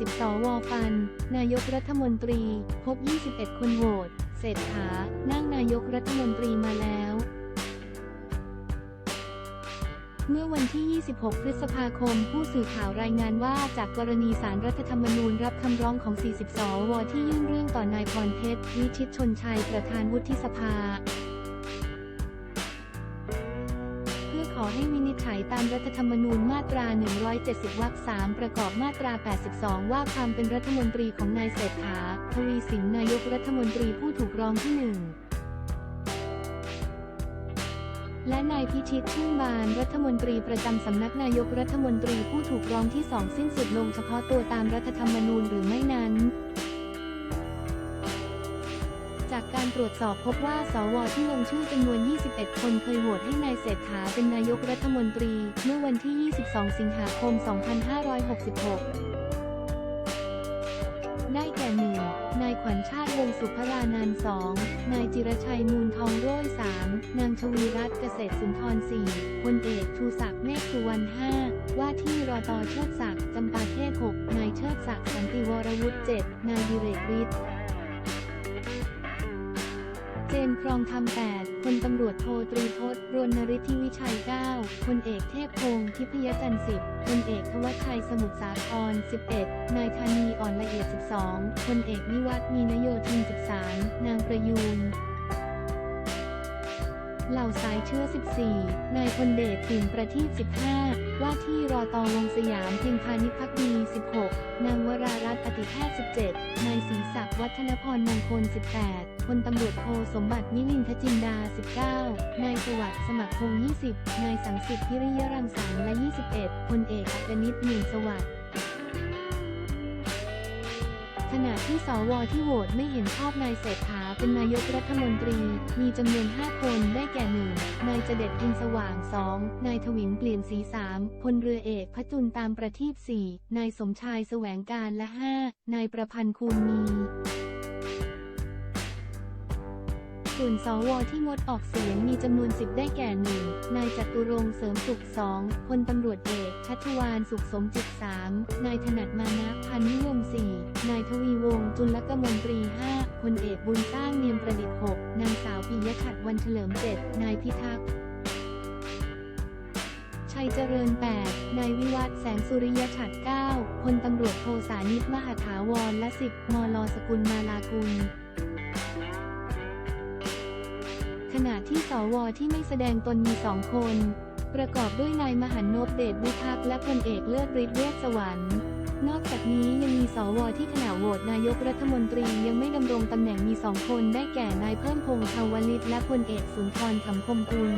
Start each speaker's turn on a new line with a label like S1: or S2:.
S1: 40สวฟัน นายกรัฐมนตรี พบ 21 คนโหวต เศรษฐา นั่งนายกรัฐมนตรีมาแล้ว เมื่อวันที่ 26 พฤษภาคม ผู้สื่อข่าวรายงานว่าจากกรณีสารรัฐธรรมนูญรับคำร้องของ 40 สวที่ยื่นเรื่องต่อนายพรเพชรวิชิตชนชัยประธานวุฒิสภา อขอให้วินิจฉัยตามรัฐธรรมนูญมาตรา 170 วรรค 3 ประกอบมาตรา 82 ว่าความเป็นรัฐมนตรีของนายเศรษฐาทวีสินนายกรัฐมนตรีผู้ถูกร้องที่หนึ่งและนายพิชิตชื่นบานรัฐมนตรีประจำสำนักนายกรัฐมนตรีผู้ถูกร้องที่สองสิ้นสุดลงเฉพาะตัวตามรัฐธรรมนูญหรือไม่นั้น รตรวจสอบพบว่าสวที่ลงชื่อจำนวน 21 คนเคยโหวตให้นายเศรษฐาเป็นนายกรัฐมนตรี เมื่อวันที่ 22 สิงหาคม 2566ได้แก่หนึ่งนายขวัญชาติวงศ์สุภรานันท์สองนายจิรชัยมูลทองโร่ยสามนางชวีรัตน์เกษตรสุนทรสี่พลเอกชูศักดิ์เมฆสุวรรณห้าว่าที่รอตอเชิดศักดิ์จำปาเทพหกนายเชิดศักดิ์สันติวรวุฒิเจ็ดนายดิเรกฤทธิ์ นครองธรรม8พลตำรวจโทตรีพจน์รณฤทธิวิชัย 9พลเอกเทพพงศ์ทิพยจันทร์สิบพลเอกทวัชชัยสมุทรสาคร 11 นายธานีอ่อนละเอียด 12พลเอกวิวัฒน์มีนโยธิน 13 นางประยูน เหล่าสายเชื้อ 14 นายพลเดชปิ่นประทีป15 ว่าที่รอตองวงสยามเพียงพานิพักดี 16 นางวรารัตน์อติแพทย์ 17 นายศรีศักดิ์วัฒนพรมงคล 18 พลตำรวจโทสมบัติมิลินทจินดา 19 นายสวัสดิ์สมัครพงศ์20 นายสังสิทธิ์พิริยรังสรรค์และ 21 พลเอกอักนิตหมื่นสวัสดิ์ ขณะที่สวที่โหวตไม่เห็นชอบนายเศรษฐาเป็นนายกรัฐมนตรี มีจำนวน 5 คนได้แก่หนึ่งนายเจเด็ดอินสว่าง 2. นายถวินเปลี่ยนสีสามพลเรือเอกพระจุลตามประทีป 4. นายสมชายแสวงการและ 5. นายประพันธ์คูณมี ส่วนสวที่งดออกเสียงมีจำนวน10ได้แก่ 1. นายจตุรงเสริมสุข 2. พลตำรวจเอกชัชวานสุขสมจิต 3. นายถนัดมานะพันนิยม 4. นายทวีวงศ์จุลกมนตรี 5. พลเอกบุญสร้างเนียมประดิษฐ์ 6. นางสาวปิยชัดวันเฉลิม 7. นายพิทักษ์ชัยเจริญ 8 นายวิวัฒแสงสุริยฉัตร9พลตำรวจโทสานิตมหาถาวร และ 10 มล สกุลมาลากุล ณะที่สวที่ไม่แสดงตนมีสองคน ประกอบด้วยนายมหันนบเดชบุทักและพลเอกเลิศฤทธิ์เวชสวรรค์นอกจากนี้ยังมีสวที่ขณะโหวตนายกรัฐมนตรียังไม่ดำรงตำแหน่งมีสองคนได้แก่นายเพิ่มพงษ์ชาวลิตและพลเอกสุนทรคำคมกุล